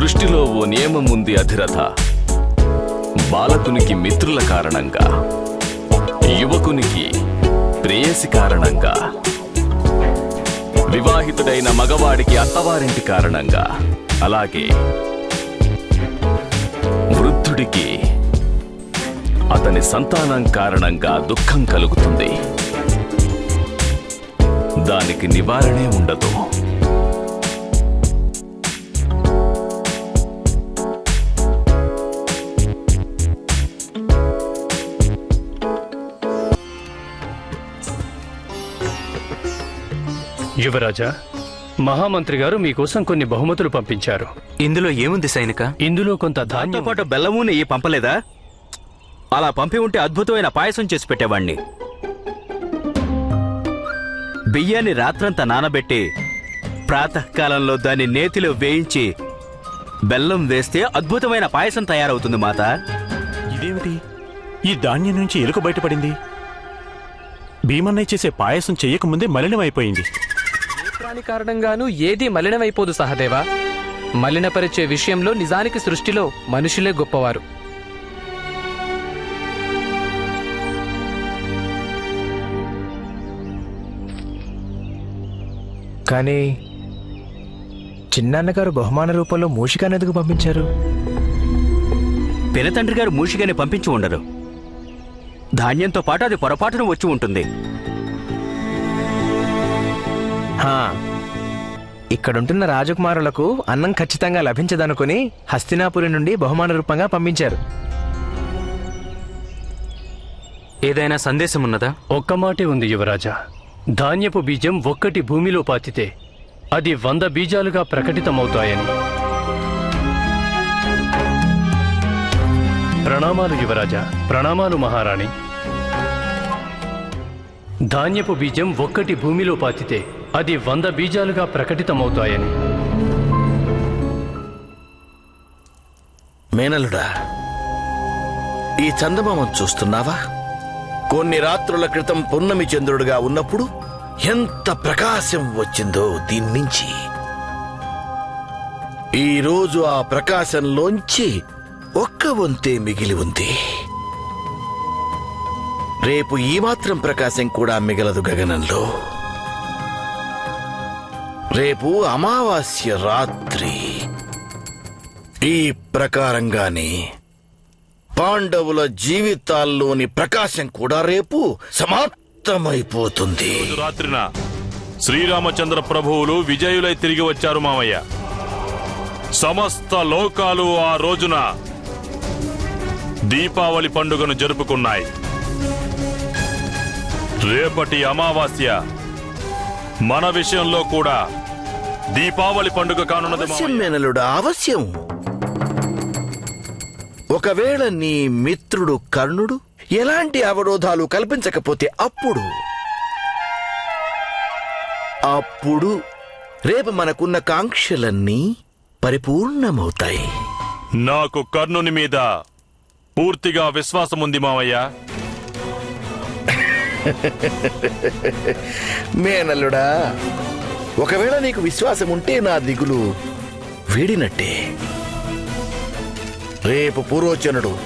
సృష్టిలో ఓ నియమం ఉంది అధిరథ. బాలకునికి మిత్రుల కారణంగా యువకునికి ప్రేయసి కారణంగా వివాహితుడైన మగవాడికి అత్తవారింటి కారణంగా అలాగే వృద్ధుడికి అతని సంతానం కారణంగా దుఃఖం కలుగుతుంది. దానికి నివారణే ఉండదు. యువరాజా మహామంత్రి గారు మీకోసం కొన్ని బహుమతులు పంపించారు. ఇందులో ఏముంది సైనిక? ఇందులో కొంత దాంతో ధాన్యం పాటు బెల్లము నెయ్యి పంపలేదా? అలా పంపి ఉంటే అద్భుతమైన పాయసం చేసి పెట్టేవాణ్ణి. బియ్యాన్ని రాత్రంతా నానబెట్టి ప్రాతకాలంలో దాన్ని నేతిలో వేయించి బెల్లం వేస్తే అద్భుతమైన పాయసం తయారవుతుంది మాత. ఇదేమిటి? ఈ ధాన్యం నుంచి ఎలుక బయటపడింది. భీమన్నయ్య చేసే పాయసం చెయ్యకముందే మలినమైపోయింది. ప్రాణి కారణంగానూ ఏది మలినమైపోదు సహదేవా. మలినపరిచే విషయంలో నిజానికి సృష్టిలో మనుషులే గొప్పవారు. కానీ చిన్నాన్నగారు బహుమాన రూపంలో మూషికాన్ని ఎందుకు పంపించారు? పినతండ్రి గారు మూషిగానే పంపించి ఉండరు. ధాన్యంతో పాటు అది పొరపాటున వచ్చి ఉంటుంది. ఇక్కడుంటున్న రాజకుమారులకు అన్నం ఖచ్చితంగా లభించదనుకుని హస్తినాపురి నుండి బహుమాన రూపంగా పంపించారు. ఏదైనా సందేశం ఉన్నదా ఒక్క మాటే ఉంది యువరాజా. ధాన్యపు బీజం ఒక్కటి భూమిలో పాతితే అది వంద బీజాలుగా ప్రకటితమవుతాయని. ప్రణామాలు యువరాజా. ప్రణామాలు మహారాణి. ధాన్యపు బీజం ఒక్కటి భూమిలో పాతితే అది వంద బీజాలుగా ప్రకటితమవుతాయని. మేనలుడా ఈ చందమామం చూస్తున్నావా? కొన్ని రాత్రుల క్రితం పున్నమి చంద్రుడుగా ఉన్నప్పుడు ఎంత ప్రకాశం వచ్చిందో దీన్నించి ఈరోజు ఈ రోజు ఆ ప్రకాశంలోంచి ఒక్క వంతే మిగిలి ఉంది. రేపు ఈ మాత్రం ప్రకాశం కూడా మిగలదు గగనంలో. రేపు అమావాస్య రాత్రి. ఈ ప్రకారంగానే పాండవుల జీవితాల్లోని ప్రకాశం కూడా రేపు సమాప్తమైపోతుంది. రోజు రాత్రిన శ్రీరామచంద్ర ప్రభువులు విజయులై తిరిగి వచ్చారు మామయ్య. సమస్త లోకాలు ఆ రోజున దీపావళి పండుగను జరుపుకున్నాయి. రేపటి అమావాస్య మన విషయంలో కూడా దీపావళి పండుగ కానున్నది అవశ్యం మామయ్య. మేనలుడా అవశ్యం. ఒకవేళ నీ మిత్రుడు కర్ణుడు ఎలాంటి అవరోధాలు కల్పించకపోతే అప్పుడు? అప్పుడు రేపు మనకున్న కాంక్షలన్నీ పరిపూర్ణమవుతాయి. నాకు కర్ణుని మీద పూర్తిగా విశ్వాసం ఉంది మామయ్య మేనల్లుడా ఒకవేళ నీకు విశ్వాసం ఉంటే నా దిగులు వీడినట్టే. రేపు పూర్వచనుడు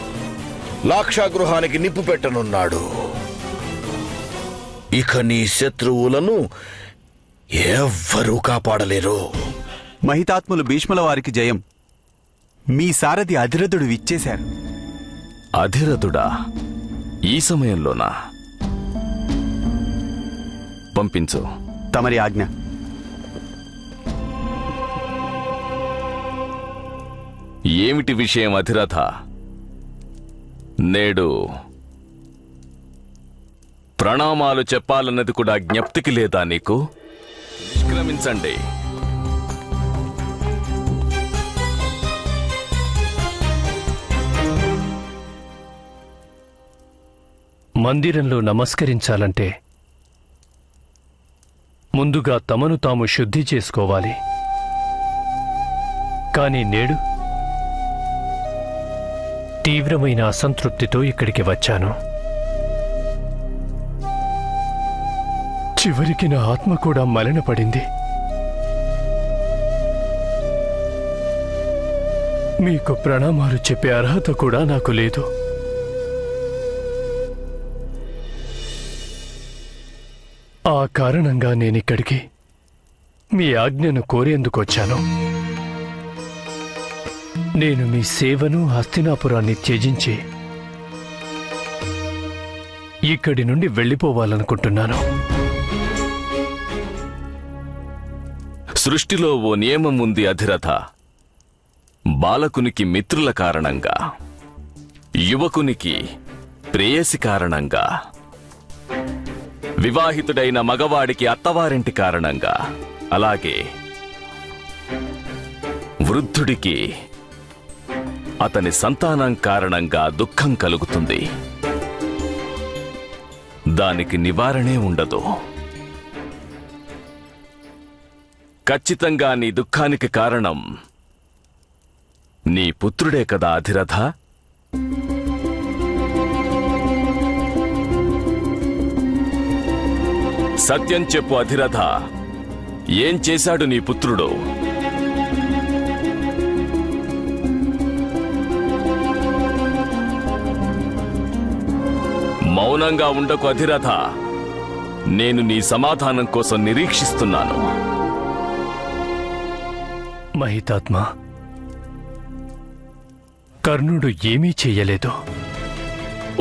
లాక్షాగృహానికి నిప్పు పెట్టనున్నాడు. ఇక నీ శత్రువులను ఎవ్వరూ కాపాడలేరు. మహితాత్ములు భీష్ముల వారికి జయం. మీ సారథి అధిరథుడు విచ్చేశారు. అధిరథుడా? ఈ సమయంలోనా? పంపించు. తమరి ఆజ్ఞ. ఏమిటి విషయం అధిరథ? నేడు ప్రణామాలు చెప్పాలన్నది కూడా జ్ఞప్తికి లేదా నీకు? నిష్క్రమించండి. మందిరంలో నమస్కరించాలంటే ముందుగా తమను తాము శుద్ధి చేసుకోవాలి. కానీ నేడు తీవ్రమైన అసంతృప్తితో ఇక్కడికి వచ్చాను. చివరికి నా ఆత్మ కూడా మలినపడింది మీకు ప్రణామాలు చెప్పే అర్హత కూడా నాకు లేదు. ఆ కారణంగా నేనిక్కడికి మీ ఆజ్ఞను కోరేందుకు వచ్చాను నేను మీ సేవను హస్తినాపురాన్ని త్యజించి ఇక్కడి నుండి వెళ్ళిపోవాలనుకుంటున్నాను. సృష్టిలో ఓ నియమం ఉంది అధిరథ. బాలకునికి మిత్రుల కారణంగా. యువకునికి ప్రేయసి కారణంగా. వివాహితుడైన మగవాడికి అత్తవారింటి కారణంగా. అలాగే వృద్ధుడికి అతని సంతానం కారణంగా దుఃఖం కలుగుతుంది. దానికి నివారణే ఉండదు. ఖచ్చితంగా నీ దుఃఖానికి కారణం నీ పుత్రుడే కదా అధిరథ? సత్యం చెప్పు అధిరథ ఏం చేశాడు నీ పుత్రుడు? మౌనంగా ఉండకు అధిరథ. నేను నీ సమాధానం కోసం నిరీక్షిస్తున్నాను. మహితాత్మ కర్ణుడు ఏమీ చెయ్యలేదు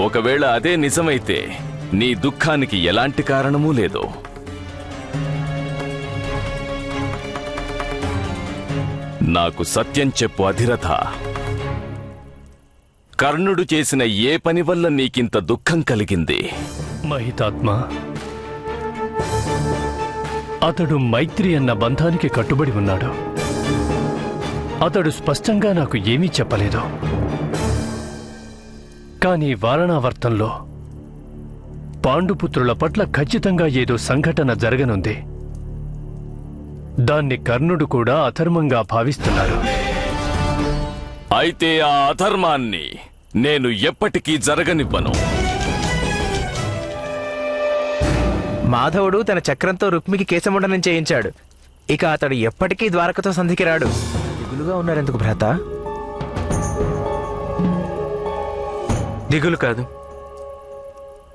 ఒకవేళ అదే నిజమైతే నీ దుఃఖానికి ఎలాంటి కారణమూ లేదు. నాకు సత్యం చెప్పు అధిరథ. కర్ణుడు చేసిన ఏ పని వల్ల నీకింత దుఃఖం కలిగింది? మహితాత్మ అతడు మైత్రి అన్న బంధానికి కట్టుబడి ఉన్నాడు. అతడు స్పష్టంగా నాకు ఏమీ చెప్పలేదు. కానీ వారణావర్తంలో పాండుపుత్రుల పట్ల ఖచ్చితంగా ఏదో సంఘటన జరగనుంది. దాన్ని కర్ణుడు కూడా అధర్మంగా భావిస్తున్నాడు. అయితే ఆ అధర్మాన్ని నేను ఎప్పటికీ జరగనివ్వను. మాధవుడు తన చక్రంతో రుక్మికి కేశముండనం చేయించాడు. ఇక అతడు ఎప్పటికీ ద్వారకతో సంధికి రాడు దిగులుగా ఉన్నారెందుకు భ్రాత? దిగులు కాదు.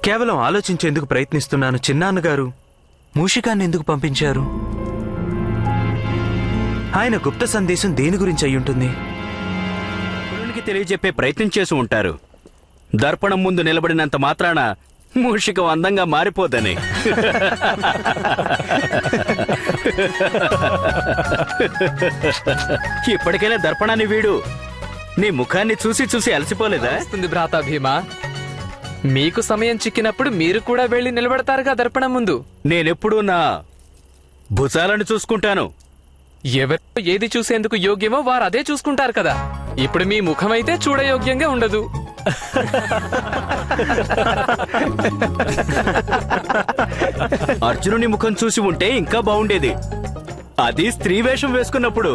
కేవలం ఆలోచించేందుకు ప్రయత్నిస్తున్నాను చిన్నాన్నగారు. మూషికాన్ని ఎందుకు పంపించారు? ఆయన గుప్త సందేశం దేని గురించి అయ్యుంటుంది? గురునికి తెలియజెప్పే ప్రయత్నం చేసి ఉంటారు. దర్పణం ముందు నిలబడినంత మాత్రాన మూషికం అందంగా మారిపోదని ఇప్పటికైనా దర్పణాన్ని వీడు నీ ముఖాన్ని చూసి చూసి అలసిపోలేదా? వస్తుంది భ్రాత భీమా మీకు సమయం చిక్కినప్పుడు మీరు కూడా వెళ్ళి నిలబడతారుగా దర్పణం ముందు. నేనెప్పుడూ నా భుజాలను చూసుకుంటాను. ఎవరు ఏది చూసేందుకు యోగ్యమో వారు అదే చూసుకుంటారు కదా. ఇప్పుడు మీ ముఖమైతే చూడయోగ్యంగా ఉండదు. అర్జునుని ముఖం చూసి ఉంటే ఇంకా బాగుండేది. అది స్త్రీ వేషం వేసుకున్నప్పుడు.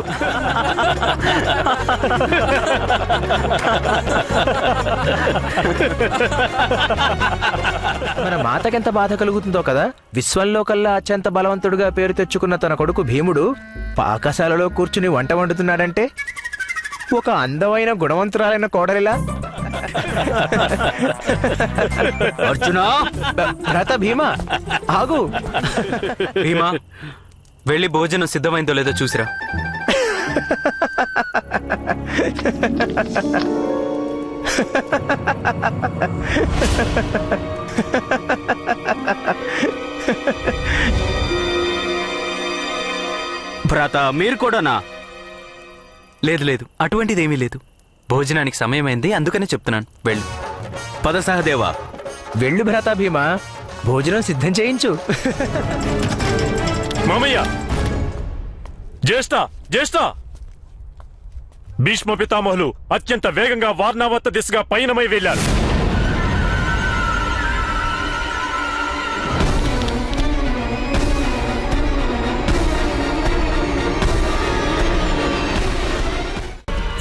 మన మాతకెంత బాధ కలుగుతుందో కదా? విశ్వంలో కల్లా అత్యంత బలవంతుడుగా పేరు తెచ్చుకున్న తన కొడుకు భీముడు పాకశాలలో కూర్చుని వంట వండుతున్నాడంటే ఒక అందమైన గుణవంతురాలైన కోడలిలా? అర్జునా! భ్రత భీమా ఆగు. భీమా వెళ్ళి భోజనం సిద్ధమైందో లేదో చూసిరా. భ్రాత మీరు కూడానా? లేదు లేదు. అటువంటిదేమీ లేదు. భోజనానికి సమయమైంది అందుకనే చెప్తున్నాను. వెళ్ళు. పద సహదేవా. వెళ్ళు భ్రాతా భీమా భోజనం సిద్ధం చేయించు. మామయ్య! జ్యేష్ఠ! జ్యేష్ఠ! భీష్మ పితామహులు అత్యంత వేగంగా వార్ణావత్త దిశగా పయనమై వెళ్ళారు.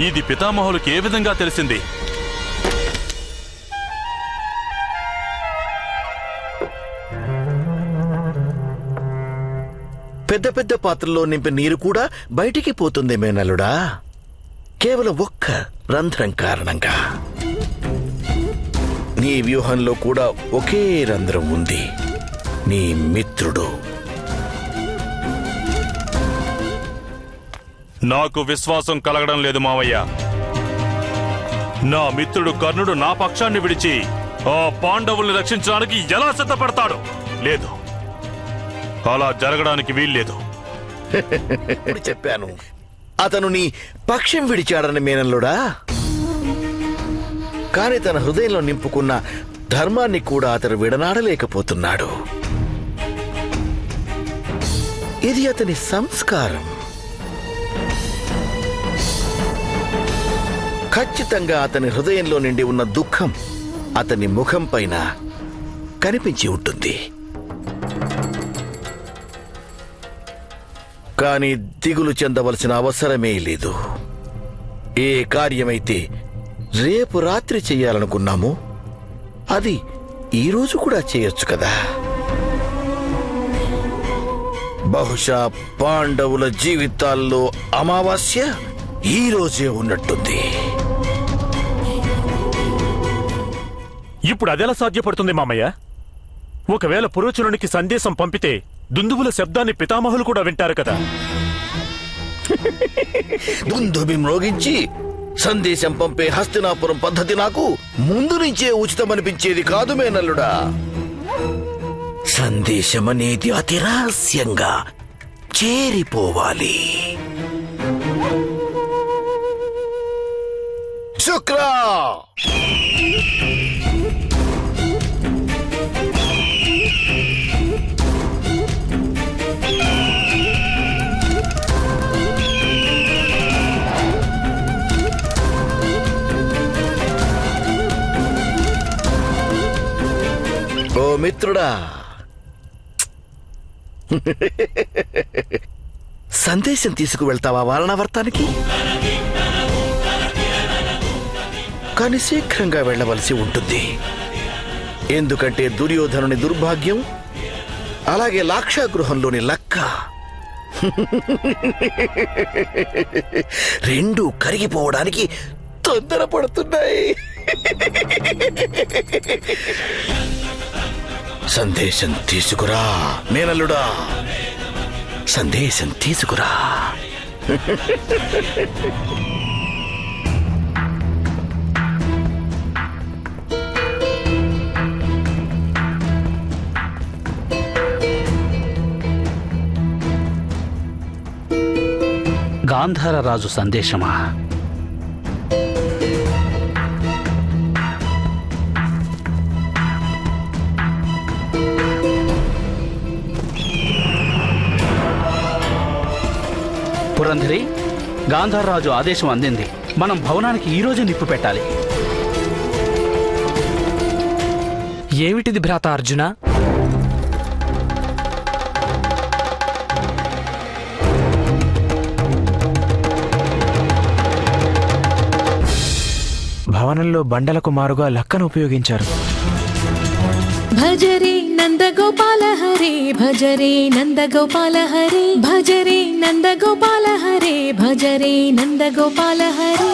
ఇది పితామహులకు ఏ విధంగా తెలిసింది? పెద్ద పెద్ద పాత్రలో నింపి నీరు కూడా బయటికి పోతుంది మేనలుడా కేవలం ఒక్క రంధ్రం కారణంగా. నీ వ్యూహంలో కూడా ఒకే రంధ్రం ఉంది. నీ మిత్రుడు. నాకు విశ్వాసం కలగడం లేదు మావయ్య. నా మిత్రుడు కర్ణుడు నా పక్షాన్ని విడిచి ఆ పాండవుల్ని రక్షించడానికి ఎలా సిద్ధపడతాడు? లేదు. అలా జరగడానికి వీల్లేదు. చెప్పాను. అతను నీ పక్షం విడిచాడని మేనల్లుడా? కాని తన హృదయంలో నింపుకున్న ధర్మాన్ని కూడా అతను విడనాడలేకపోతున్నాడు. ఇది అతని సంస్కారం. ఖచ్చితంగా అతని హృదయంలో నిండి ఉన్న దుఃఖం అతని ముఖం పైన కనిపించి ఉంటుంది. కానీ దిగులు చెందవలసిన అవసరమే లేదు. ఏ కార్యమైతే రేపు రాత్రి చెయ్యాలనుకున్నామో అది ఈరోజు కూడా చేయొచ్చు కదా. బహుశా పాండవుల జీవితాల్లో అమావాస్య ఈరోజే ఉన్నట్టుంది. ఇప్పుడు అదెలా సాధ్యపడుతుంది మామయ్య? ఒకవేళ పురోచనునికి సందేశం పంపితే దుందువుల శబ్దాన్ని పితామహులు కూడా వింటారు కదా. దుందుబి మ్రోగించి సందేశం పంపే హస్తినాపురం పద్ధతి నాకు ముందు నుంచే ఉచితమనిపించేది కాదు మేనల్లుడా సందేశం అనేది అతి రహస్యంగా చేరిపోవాలి. శుక్రా! ఓ మిత్రుడా. సందేశం తీసుకువెళ్తావా వారణావర్తానికి? కానీ శీఘ్రంగా వెళ్ళవలసి ఉంటుంది. ఎందుకంటే దుర్యోధనుని దుర్భాగ్యం అలాగే లాక్షాగృహంలోని లక్క. రెండు కరిగిపోవడానికి తొందరపడుతున్నాయి. సందేశం తీసుకురా మేనల్లుడా. సందేశం తీసుకురా. గాంధార రాజు సందేశమా? పురంధరి గాంధార రాజు ఆదేశం అందింది. మనం భవనానికి ఈ రోజు నిప్పు పెట్టాలి. ఏమిటిది భ్రాత అర్జున? భవనంలో బండలకు మారుగా లక్కను ఉపయోగించారు. భజరే నందగోపాల హరే భజరే నందగోపాల హరే భజరే నందగోపాల హరే భజరే నందగోపాల హరే.